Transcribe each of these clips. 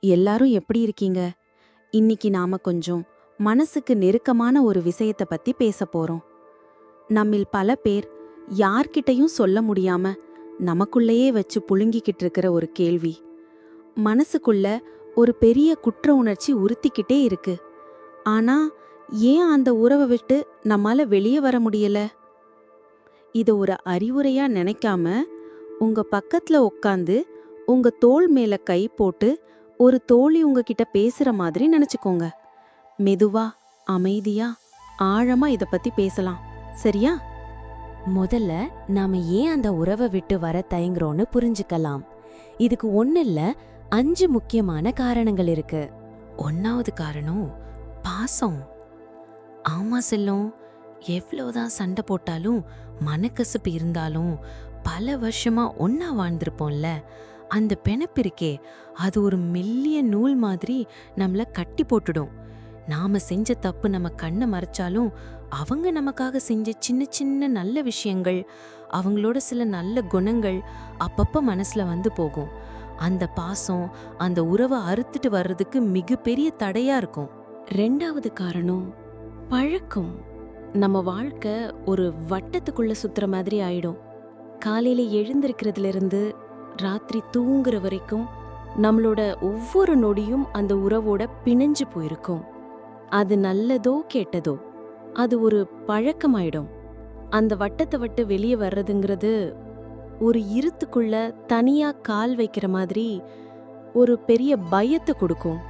எல்லாரும் எப்படி இருக்கீங்க? இன்னைக்கு நாம கொஞ்சம் மனசுக்கு நெருக்கமான ஒரு விஷயத்த பத்தி பேச போறோம். நம்மில் பல பேர் யார்கிட்டயும் சொல்ல முடியாம நமக்குள்ளேயே வச்சு புழுங்கிக்கிட்டு இருக்கிற ஒரு கேள்வி. மனசுக்குள்ள ஒரு பெரிய குற்ற உணர்ச்சி உறுத்திக்கிட்டே இருக்கு. ஆனா ஏன் அந்த உறவை விட்டு நம்மால வெளியே வர முடியல? இதை ஒரு அறிவுரையா நினைக்காம உங்க பக்கத்துல உட்காந்து உங்க தோல் மேல கை போட்டு ஒரு தோழி உங்ககிட்ட பேசுற மாதிரி நினைச்சுக்கோங்க. மெதுவா அமைதியா ஆழமா இத பத்தி பேசலாம். சரியா? முதல்ல நாம ஏன் அந்த உறவை விட்டு வர தயங்குறோம்னு புரிஞ்சுக்கலாம். இதுக்கு ஒன்னு இல்ல அஞ்சு முக்கியமான காரணங்கள் இருக்கு. ஒன்னாவது காரணம் பாசம். ஆமா செல்லும் எவ்வளவுதான் சண்டை போட்டாலும் மனக்கசப்பு இருந்தாலும் பல வருஷமா ஒன்னா வாழ்ந்திருப்போம்ல அந்த பிணைப்பு இருக்கே அது ஒரு மெல்லிய நூல் மாதிரி நம்மளை கட்டி போட்டுடும். நாம செஞ்ச தப்பு நம்ம கண்ணை மறைச்சாலும் அவங்க நமக்காக செஞ்ச சின்ன சின்ன நல்ல விஷயங்கள் அவங்களோட சில நல்ல குணங்கள் அப்பப்போ மனசில் வந்து போகும். அந்த பாசம் அந்த உறவை அறுத்துட்டு வர்றதுக்கு மிகப்பெரிய தடையாக இருக்கும். ரெண்டாவது காரணம் பழக்கம். நம்ம வாழ்க்கை ஒரு வட்டத்துக்குள்ளே சுற்றுற மாதிரி ஆயிடும். காலையில் எழுந்திருக்கிறதுலேருந்து ராத்திரி தூங்குற வரைக்கும் நம்மளோட ஒவ்வொரு நொடியும் அந்த உறவோட பிணைஞ்சு போயிருக்கும். அது நல்லதோ கேட்டதோ அது ஒரு பழக்கமாயிடும். அந்த வட்டத்தை விட்டு வெளியே வர்றதுங்கிறது ஒரு இருத்துக்குள்ள தனியா கால் வைக்கிற மாதிரி ஒரு பெரிய பயத்தை கொடுக்கும்.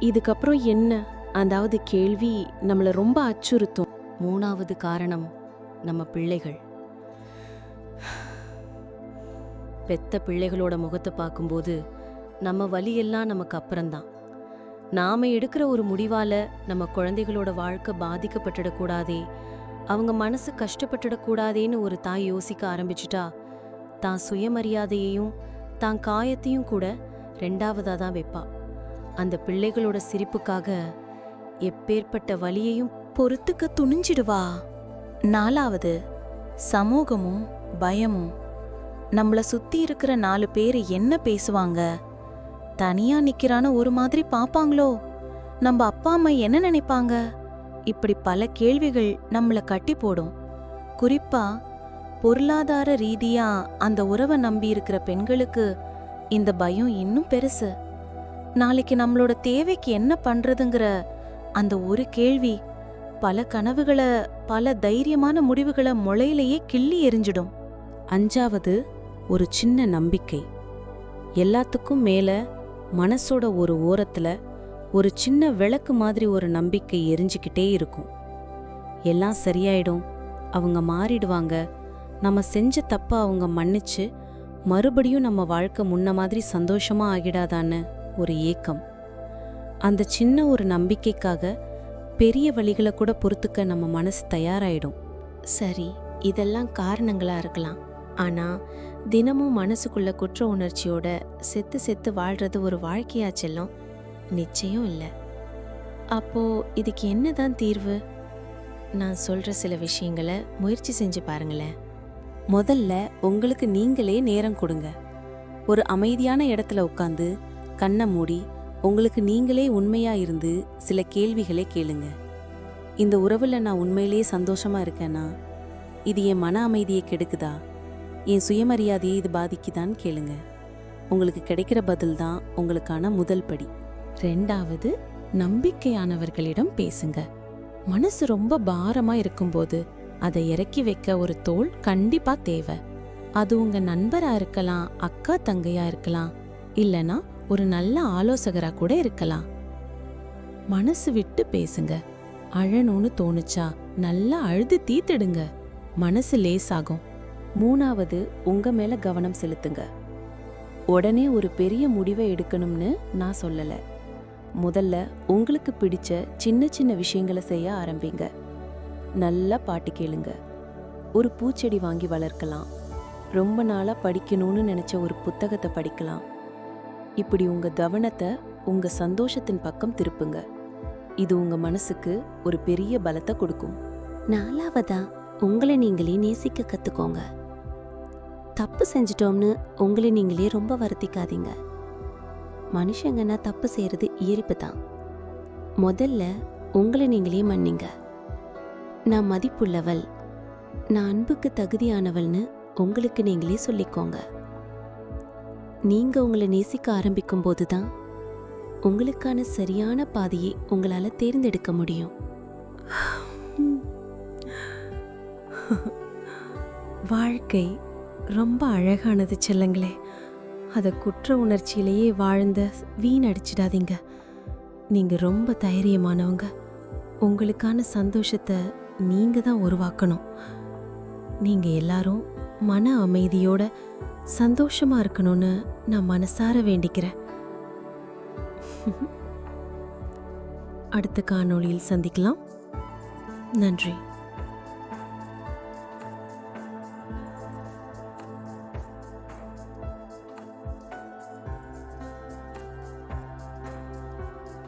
இதுக்கப்புறம் என்ன? அதாவது கேள்வி நம்மளை ரொம்ப அச்சுறுத்தும். மூணாவது காரணம் நம்ம பிள்ளைகள். பெத்த பிள்ளைகளோட முகத்தை பார்க்கும்போது நம்ம வலியெல்லாம் நமக்கு அப்புறம்தான். நாம் எடுக்கிற ஒரு முடிவால் நம்ம குழந்தைகளோட வாழ்க்கை பாதிக்கப்பட்டுடக்கூடாதே அவங்க மனசு கஷ்டப்பட்டுடக்கூடாதேன்னு ஒரு தாய் யோசிக்க ஆரம்பிச்சிட்டா தான் சுயமரியாதையையும் தான் காயத்தையும் கூட ரெண்டாவதாக தான் வைப்பா. அந்த பிள்ளைகளோட சிரிப்புக்காக எப்பேற்பட்ட வலியையும் பொறுத்துக்க துணிஞ்சிடுவா. நாலாவது சமூகமும் பயமும் நம்மள சுத்தி இருக்கிற நாலு பேர் என்ன பேசுவாங்க? தனியா நிக்கிறான்னு ஒரு மாதிரி பாப்பாங்களோ? நம்ம அப்பா அம்மா என்ன நினைப்பாங்க? இப்படி பல கேள்விகள் நம்மளை கட்டி போடும். குறிப்பா பொருளாதார ரீதியா அந்த உறவை நம்பி இருக்கிற பெண்களுக்கு இந்த பயம் இன்னும் பெருசு. நாளைக்கு நம்மளோட தேவைக்கு என்ன பண்றதுங்கிற அந்த ஒரு கேள்வி பல கனவுகளை பல தைரியமான முடிவுகளை முளையிலேயே கிள்ளி எரிஞ்சிடும் அஞ்சாவது ஒரு சின்ன நம்பிக்கை. எல்லாத்துக்கும் மேலே மனசோட ஒரு ஓரத்தில் ஒரு சின்ன விளக்கு மாதிரி ஒரு நம்பிக்கை எரிஞ்சுக்கிட்டே இருக்கும். எல்லாம் சரியாயிடும். அவங்க மாறிடுவாங்க. நம்ம செஞ்ச தப்பை அவங்க மன்னிச்சு மறுபடியும் நம்ம வாழ்க்கை முன்ன மாதிரி சந்தோஷமாக ஆகிடாதான்னு ஒரு ஏக்கம். அந்த சின்ன ஒரு நம்பிக்கைக்காக பெரிய வழிகளை கூட பொறுத்துக்க நம்ம மனசு தயாராயிடும். சரி இதெல்லாம் காரணங்களாக இருக்கலாம். ஆனால் தினமும் மனசுக்குள்ள குற்ற உணர்ச்சியோட செத்து செத்து வாழ்றது ஒரு வாழ்க்கையா செல்லும்? நிச்சயம் இல்லை. அப்போ இதுக்கு என்னதான் தீர்வு? நான் சொல்ற சில விஷயங்களை முயற்சி செஞ்சு பாருங்களேன். முதல்ல உங்களுக்கு நீங்களே நேரம் கொடுங்க. ஒரு அமைதியான இடத்துல உட்காந்து கண்ணை மூடி உங்களுக்கு நீங்களே உண்மையா இருந்து சில கேள்விகளை கேளுங்க. இந்த உறவில் நான் உண்மையிலேயே சந்தோஷமா இருக்கேனா? இது என் மன அமைதியை கெடுக்குதா? என் சுயமரியாதையை இது பாதிக்குதான்னு கேளுங்க. உங்களுக்கு கிடைக்கிற பதில் தான் உங்களுக்கான முதல் படி. ரெண்டாவது நம்பிக்கையானவர்களிடம் பேசுங்க. மனசு ரொம்ப பாரமா இருக்கும்போது அதை இறக்கி வைக்க ஒரு தோல் கண்டிப்பா தேவை. அது உங்க நண்பரா இருக்கலாம் அக்கா தங்கையா இருக்கலாம் இல்லனா ஒரு நல்ல ஆலோசகரா கூட இருக்கலாம். மனசு விட்டு பேசுங்க. அழணும்னு தோணுச்சா நல்லா அழுது தீத்துடுங்க. மனசு லேசாகும். மூணாவது உங்க மேல கவனம் செலுத்துங்க. உடனே ஒரு பெரிய முடிவை எடுக்கணும்னு நான் சொல்லல. முதல்ல உங்களுக்கு பிடிச்ச சின்ன சின்ன விஷயங்களை செய்ய ஆரம்பிங்க. நல்லா பாட்டு கேளுங்க. ஒரு பூச்செடி வாங்கி வளர்க்கலாம். ரொம்ப நாளா படிக்கணும்னு நினைச்ச ஒரு புத்தகத்தை படிக்கலாம். இப்படி உங்க கவனத்தை உங்க சந்தோஷத்தின் பக்கம் திருப்புங்க. இது உங்க மனசுக்கு ஒரு பெரிய பலத்தை கொடுக்கும். நாலாவதா உங்களை நீங்களே நேசிக்க கத்துக்கோங்க. தப்பு செஞ்சிட்டோம்னு உங்களை நீங்களே ரொம்ப வருத்திக்காதீங்க. மனுஷங்கன்னா தப்பு செய்கிறது இயல்பு தான். முதல்ல உங்களை நீங்களே மன்னிங்க. நான் மதிப்புள்ளவள். நான் அன்புக்கு தகுதியானவள்னு உங்களுக்கு நீங்களே சொல்லிக்கோங்க. நீங்கள் உங்களை நேசிக்க ஆரம்பிக்கும் போதுதான் உங்களுக்கான சரியான பாதையை உங்களால் தேர்ந்தெடுக்க முடியும். வாழ்க்கை ரொம்ப அழகானது செல்லங்களே. அதை குற்ற உணர்ச்சியிலேயே வாழ்ந்த வீணடிச்சிடாதீங்க நீங்கள் ரொம்ப தைரியமானவங்க. உங்களுக்கான சந்தோஷத்தை நீங்கள் தான் உருவாக்கணும். நீங்கள் எல்லாரும் மன அமைதியோட சந்தோஷமாக இருக்கணும்னு நான் மனசார வேண்டிக்கிறேன். அடுத்த காணொளியில் சந்திக்கலாம். நன்றி.